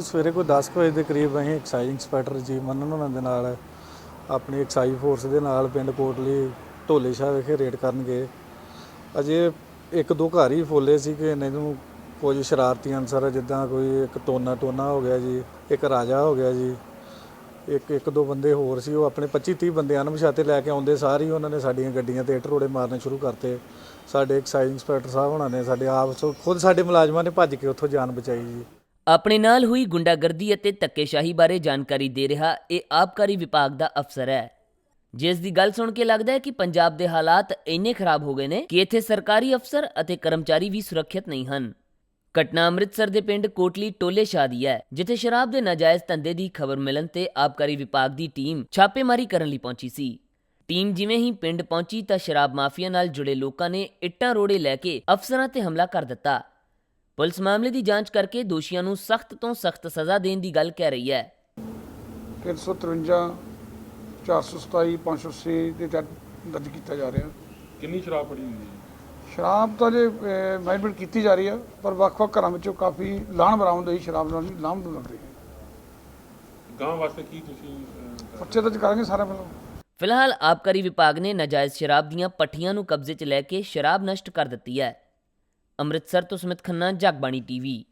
ਸਵੇਰੇ ਕੋਈ 10 ਕੁ ਵਜੇ ਦੇ ਕਰੀਬ ਅਸੀਂ ਐਕਸਾਈਜ਼ ਇੰਸਪੈਕਟਰ ਜੀ ਮੰਨਨ ਉਹਨਾਂ ਦੇ ਨਾਲ ਆਪਣੀ ਐਕਸਾਈਜ਼ ਫੋਰਸ ਦੇ ਨਾਲ ਪਿੰਡ ਕੋਟਲੀ ਢੋਲੇ ਸ਼ਾਹ ਵਿਖੇ ਰੇਡ ਕਰਨ ਗਏ ਅਜੇ ਇੱਕ ਦੋ ਘਰ ਹੀ ਫੋਲੇ ਸੀ ਕਿ ਇਹਨਾਂ ਨੂੰ ਕੁਝ ਸ਼ਰਾਰਤੀ ਅਨਸਰ, ਜਿੱਦਾਂ ਕੋਈ ਇੱਕ ਟੋਨਾ ਟੋਨਾ ਹੋ ਗਿਆ ਜੀ, ਇੱਕ ਰਾਜਾ ਹੋ ਗਿਆ ਜੀ, ਇੱਕ ਇੱਕ ਦੋ ਬੰਦੇ ਹੋਰ ਸੀ, ਉਹ ਆਪਣੇ 25 30 ਬੰਦੇ ਅਣਪਛਾਤੇ ਲੈ ਕੇ ਆਉਂਦੇ, ਸਾਰ ਹੀ ਉਹਨਾਂ ਨੇ ਸਾਡੀਆਂ ਗੱਡੀਆਂ ਤੇ ਇੱਟ ਰੋੜੇ ਮਾਰਨੇ ਸ਼ੁਰੂ ਕਰਤੇ। ਸਾਡੇ ਐਕਸਾਈਜ਼ ਇੰਸਪੈਕਟਰ ਸਾਹਿਬ ਉਹਨਾਂ ਨੇ ਸਾਡੇ ਆਪ ਖੁਦ ਸਾਡੇ ਮੁਲਾਜ਼ਮਾਂ ਨੇ ਭੱਜ ਕੇ ਉੱਥੋਂ ਜਾਨ ਬਚਾਈ ਜੀ। ਆਪਣੇ ਨਾਲ ਹੋਈ ਗੁੰਡਾਗਰਦੀ ਅਤੇ ਧੱਕੇਸ਼ਾਹੀ ਬਾਰੇ ਜਾਣਕਾਰੀ ਦੇ ਰਿਹਾ ਇਹ ਆਬਕਾਰੀ ਵਿਭਾਗ ਦਾ ਅਫਸਰ ਹੈ। ਜਿਸ ਦੀ ਗੱਲ ਸੁਣ ਕੇ ਲੱਗਦਾ ਹੈ ਕਿ ਪੰਜਾਬ ਦੇ ਹਾਲਾਤ ਇੰਨੇ ਖਰਾਬ ਹੋ ਗਏ ਨੇ ਕਿ ਇੱਥੇ ਸਰਕਾਰੀ ਅਫਸਰ ਅਤੇ ਕਰਮਚਾਰੀ ਵੀ ਸੁਰੱਖਿਅਤ ਨਹੀਂ ਹਨ। ਘਟਨਾ ਅੰਮ੍ਰਿਤਸਰ ਦੇ ਪਿੰਡ ਕੋਟਲੀ ਟੋਲੇ ਸ਼ਾਹ ਦੀ ਹੈ, ਜਿੱਥੇ ਸ਼ਰਾਬ ਦੇ ਨਾਜਾਇਜ਼ ਧੰਦੇ ਦੀ ਖਬਰ ਮਿਲਣ ਤੇ ਆਬਕਾਰੀ ਵਿਭਾਗ ਦੀ ਟੀਮ ਛਾਪੇਮਾਰੀ ਕਰਨ ਲਈ ਪਹੁੰਚੀ ਸੀ। ਟੀਮ ਜਿਵੇਂ ਹੀ ਪਿੰਡ ਪਹੁੰਚੀ ਤਾਂ ਸ਼ਰਾਬ ਮਾਫੀਆ ਨਾਲ ਜੁੜੇ ਲੋਕਾਂ ਨੇ ਇੱਟਾਂ ਰੋੜੇ ਲੈ ਕੇ ਅਫਸਰਾਂ ਤੇ ਹਮਲਾ ਕਰ ਦਿੱਤਾ। ਪੁਲਿਸ ਮਾਮਲੇ ਦੀ ਜਾਂਚ ਕਰਕੇ ਦੋਸ਼ੀਆਂ ਨੂੰ ਸਖਤ ਤੋਂ ਸਖਤ ਸਜ਼ਾ ਦੇਣ ਦੀ ਗੱਲ ਕਹਿ ਰਹੀ ਹੈ। 353 427 506 ਦੇ ਤਹਿਤ ਦਰਜ ਕੀਤਾ ਜਾ ਰਿਹਾ। ਕਿੰਨੀ ਸ਼ਰਾਬ ਫੜੀ ਹੁੰਦੀ ਹੈ? ਸ਼ਰਾਬ ਤਾਂ ਜੇ ਮੈਨੇਜਮੈਂਟ ਕੀਤੀ ਜਾ ਰਹੀ ਹੈ ਪਰ ਵੱਖ-ਵੱਖ ਘਰਾਂ ਵਿੱਚੋਂ ਕਾਫੀ ਲਾਹਣ ਬਰਾਮਦ ਹੋਈ ਸ਼ਰਾਬ ਨਾਲ ਲਾਹਣ ਲੱਗ ਰਹੀ ਹੈ ਗਾਂ ਵਾਸਤੇ ਕੀ ਤੁਸੀਂ ਅਹ, ਤਾਂ ਕਰਾਂਗੇ ਸਾਰਾ ਵੱਲੋਂ। ਫਿਲਹਾਲ ਆਬਕਾਰੀ ਵਿਭਾਗ ਨੇ ਨਾਜਾਇਜ਼ ਸ਼ਰਾਬ ਦੀਆਂ ਪੱਠੀਆਂ ਨੂੰ ਕਬਜ਼ੇ 'ਚ ਲੈ ਕੇ ਸ਼ਰਾਬ ਨਸ਼ਟ ਕਰ ਦਿੱਤੀ ਹੈ। ਅੰਮ੍ਰਿਤਸਰ ਤੋਂ ਸੁਮਿਤ ਖੰਨਾ ਜਗਬਾਣੀ ਟੀਵੀ।